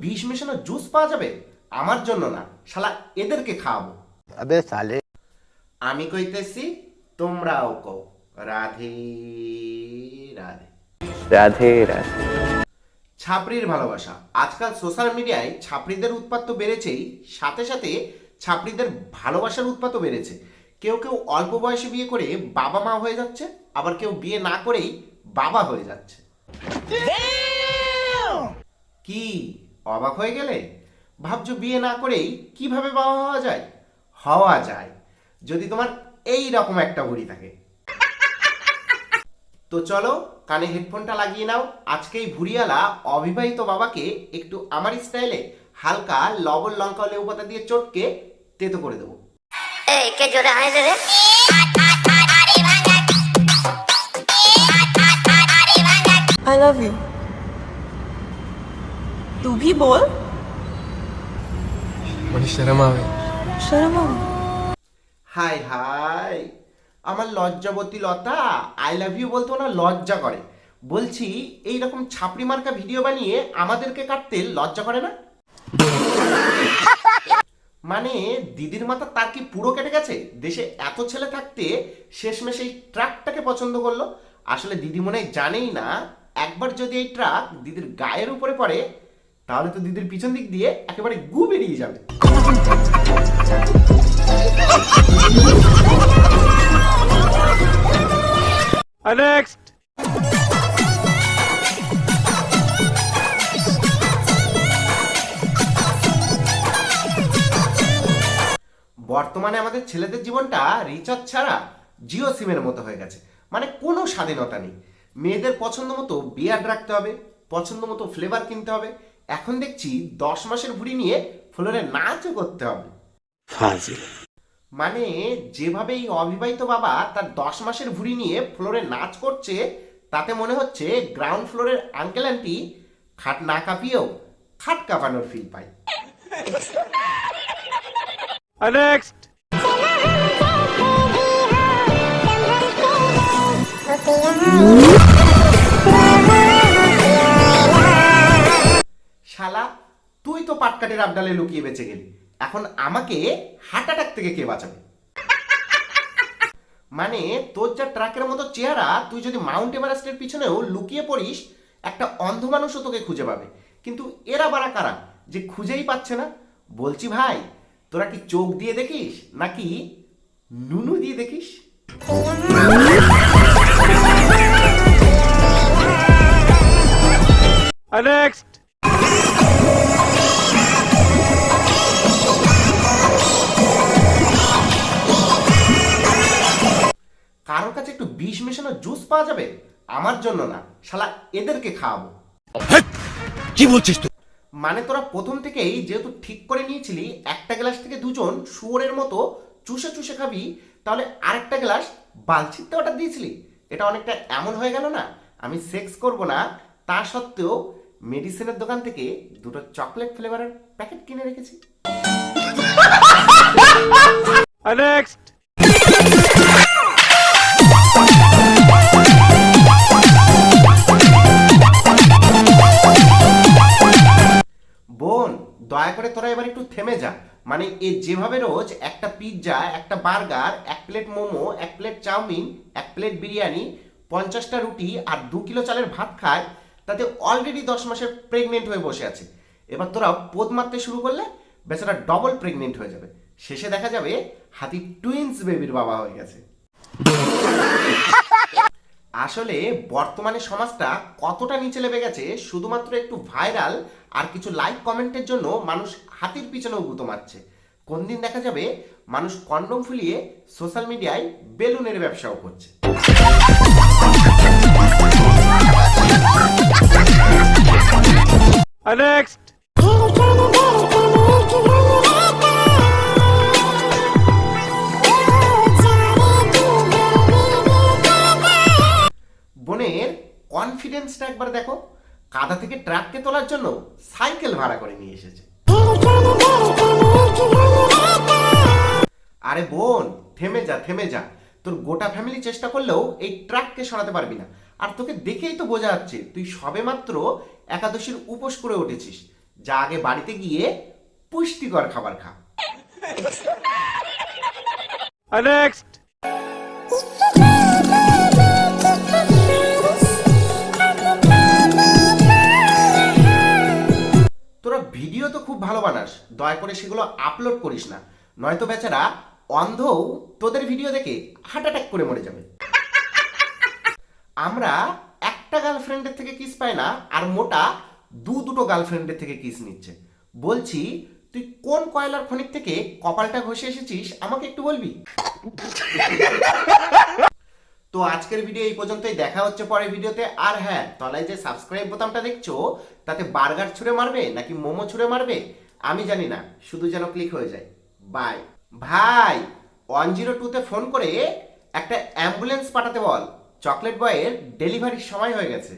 বিষ মেশানো জুস পাওয়া যাবে? আমার জন্য না। শালা এদেরকে খাওয়াবো। আবে সালে। আমি কইতেছি তোমরাও কও। রাধে রাধে। রাধে রাধে। ছাপড়ির ভালোবাসা। আজকাল সোশ্যাল মিডিয়ায় ছাপড়িদের উৎপাত তো বেড়েছেই সাথে সাথে ছাপড়িদের ভালোবাসার উৎপাতও বেড়েছে। কেউ কেউ অল্প বয়সে বিয়ে করে বাবা মা হয়ে যাচ্ছে আবার কেউ বিয়ে না করেই বাবা হয়ে যাচ্ছে। কি? অবাক হয়ে গেলে? ভাবছ বিয়ে না করেই কীভাবে বাবা হওয়া যায়? হওয়া যায়। যদি তোমার এই রকম একটা ঘড়ি থাকে। তো চলো কানে হেডফোনটা লাগিয়ে নাও। আজকে এই ভুরিয়ালা অবিবাহিত বাবাকে একটু আমার স্টাইলে হালকা লবণ লঙ্কা লেবুপাতা দিয়ে চটকে তেতো করে দেবো। I love you. तू भी बोल मुझे शर्म आवे शर्म হাই হাই। আমার লজ্জাবতী লতা আই লাভ ইউ বলতে ওনার লজ্জা করে। বলছি এই রকম ছাপড়ি মার্কা ভিডিও বানিয়ে আমাদেরকে কাটতে লজ্জা করে না? মানে দিদির মাথা তার কি পুরো কেটে গেছে? দেশে এত ছেলে থাকতে শেষমেশ এই ট্রাকটাকে পছন্দ করল। আসলে দিদি মনে জানেই না একবার যদি এই ট্রাক দিদির গায়ের উপরে পড়ে তাহলে তো দিদির পিছন দিক দিয়ে একেবারে গু বেরিয়ে যাবে। বর্তমানে আমাদের ছেলেদের জীবনটা রিচার্জ ছাড়া জিও সিমের মতো হয়ে গেছে। মানে কোনো স্বাধীনতা নেই। মেয়েদের পছন্দ মতো বিয়ার রাখতে হবে পছন্দ মতো ফ্লেভার কিনতে হবে এখন দেখছি দশ মাসের ভুড়ি নিয়ে ফ্লোরে নাচও করতে হবে। মানে যেভাবে এই অবিবাহিত বাবা তার দশ মাসের ভুড়ি নিয়ে ফ্লোরে নাচ করছে তাতে মনে হচ্ছে গ্রাউন্ড ফ্লোরের আঙ্কেল আন্টি খাট না কাঁপিয়েও খাট কাঁপানোর ফিল পায়। শালা তো পাটকাটের আবডালে লুকিয়ে বেঁচে গেলি। এখন আমাকে হার্ট অ্যাটাক থেকে কে বাঁচাবে? মানে তোর যা ট্রাকের মতো চেহারা, তুই যদি মাউন্ট এভারেস্টের পিছনেও লুকিয়ে পড়িস, একটা অন্ধ মানুষও তোকে খুঁজে পাবে। কিন্তু এরা বারা কারা? যে খুঁজেই পাচ্ছে না। বলছি ভাই, তোরা কি চোখ দিয়ে দেখিস নাকি নুনু দিয়ে দেখিস? কারোর কাছে একটু বিষ মেশানো জুস পাওয়া যাবে? আমার জন্য না। শালা এদেরকে খাওয়াবো। কি বলছিস তুই? মানে তোরা প্রথম থেকেই যেহেতু ঠিক করে নিয়েছিলি একটা গ্লাস থেকে দুজন শুয়োরের মতো চুষে চুষে খাবি তাহলে আরেকটা গ্লাস বালছিতে অর্ডার দিয়েছিলি। এটা অনেকটা এমন হয়ে গেল না? আমি সেক্স করব না। তা সত্ত্বেও মেডিসিনের দোকান থেকে দুটো চকলেট ফ্লেভারের প্যাকেট কিনে রেখেছি। করে তোরা এবার একটু থেমে যা। মানে এ যেভাবে রোজ একটা পিৎজা একটা বার্গার এক প্লেট মোমো, এক প্লেট চাউমিন, এক প্লেট বিরিয়ানি, পঞ্চাশটা রুটি আর দু কিলো চালের ভাত খায়, তাতে অলরেডি দশ মাসের প্রেগনেন্ট হয়ে বসে আছে। এবার তোরা পোদ মারতে শুরু করলে বেচারা ডবল প্রেগনেন্ট হয়ে যাবে। শেষে দেখা যাবে হাতি টুইন্স বেবির বাবা হয়ে গেছে। আসলে বর্তমানে সমাজটা কতটা নিচে নেমে গেছে, শুধুমাত্র একটু ভাইরাল আর কিছু লাইক কমেন্টের জন্য মানুষ হাতির পিছনেও গুঁতো মারছে। কোন দিন দেখা যাবে মানুষ কন্ডম ফুলিয়ে সোশ্যাল মিডিয়ায় বেলুনের ব্যবসাও করছে। বোনের কনফিডেন্সটা একবার দেখো। কাদা থেকে ট্রাককে তোলার জন্য সাইকেল ভাড়া করে নিয়ে এসেছে। আরে বোন, থেমে যা থেমে যা। তোর গোটা ফ্যামিলি চেষ্টা করলেও এই ট্রাককে সরাতে পারবি না। আর তোকে দেখেই তো বোঝা যাচ্ছে, তুই সবেমাত্র একাদশীর উপোস করে উঠেছিস। যা আগে বাড়িতে গিয়ে পুষ্টিকর খাবার খা। ভালো বানাস, দয়া করে সেগুলো আপলোড করিস না। নয়তো বেচারা অন্ধও তোদের ভিডিও দেখে হার্ট অ্যাটাক করে মরে যাবে। আমরা একটা গার্লফ্রেন্ডের থেকে কিস পাই না, আর মোটা দু দুটো গার্লফ্রেন্ডের থেকে কিস নিচ্ছে। বলছি, তুই কোন কয়লার খনিক থেকে কপালটা ঘষে এসেছিস, আমাকে একটু বলবি? তো আজকের ভিডিও এই পর্যন্তই। দেখা হচ্ছে পরের ভিডিওতে আর হ্যাঁ তলায় যে সাবস্ক্রাইব বোতামটা দেখছ, তাতে বার্গার ছুঁড়ে মারবে নাকি মোমো ছুঁড়ে মারবে? আমি জানি না। শুধু যেন ক্লিক হয়ে যায়। বাই ভাই ওয়ান জিরো টুতে ফোন করে একটা অ্যাম্বুলেন্স পাঠাতে বল। চকলেট বয়ের ডেলিভারির সময় হয়ে গেছে।